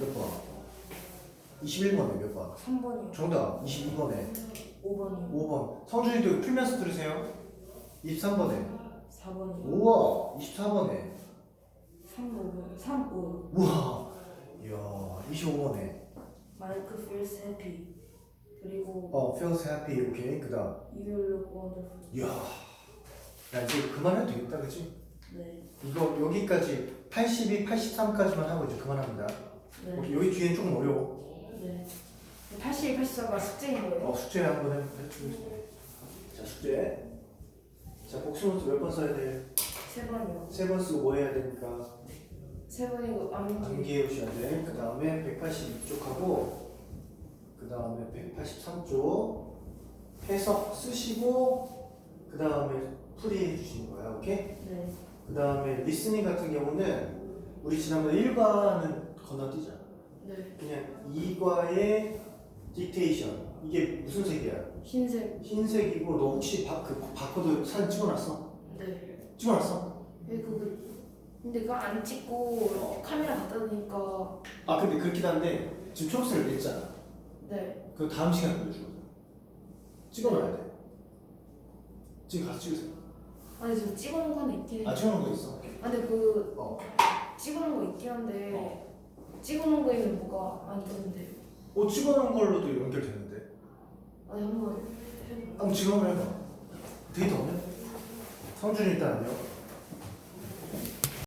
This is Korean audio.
몇 번? 21번에 몇 번? 3번이요. 정답 22번에 5번이요. 5번 성준이도 풀면서 들으세요 23번에 4번이요. 우와 24번에 3, 5번. 3, 5. 우와 이야 25번에 마이크 필스 해피. 그리고 어 feels happy 오케이 그 다음 You look wonderful. 이야 야 이제 그만해도 되겠다 그치? 네. 이거 여기까지 82, 83까지만 하고 이제 그만합니다 네. 오케이 여기 뒤엔 조금 어려워 네. 81, 84가 숙제인 거예요? 어 숙제 한번 해- 해주겠습니다 자 숙제 자 복수노트 몇번 써야 돼? 세 번이요. 세 번 쓰고 뭐 해야 됩니까? 세 번이고 암기. 암기해 오셔야 돼. 그 다음에 182쪽하고 그 다음에 183쪽 해석 쓰시고 그 다음에 풀이해 주시는 거야. 오케이? 네. 그 다음에 리스닝 같은 경우는 우리 지난번에 1과는 건너뛰자. 네. 그냥 2과의 딕테이션 이게 무슨 색이야? 흰색. 흰색이고 너 혹시 바, 그 바코드 사진 찍어놨어? 네. 찍어놨어? 왜 그거 근데 그거 안 찍고 카메라 갖다 대니까 아 근데 그렇긴 한데 지금 초록색을 냈잖아. 네. 그 다음 시간에 보여주거든. 찍어놔야 돼. 지금 가서 찍으세요. 아니 지금 찍어놓은 거 하나 있긴 해. 아 찍어놓은 거 있어. 아 근데 그 어. 찍어놓은 거 있긴 한데 찍어놓은 거에는 뭐가 안 되는데 어 찍어놓은 걸로도 연결되는데. 아니 한번 해볼까? 한번 지금 한번 해봐. 데이터 없네. 성준이 일단 안녕.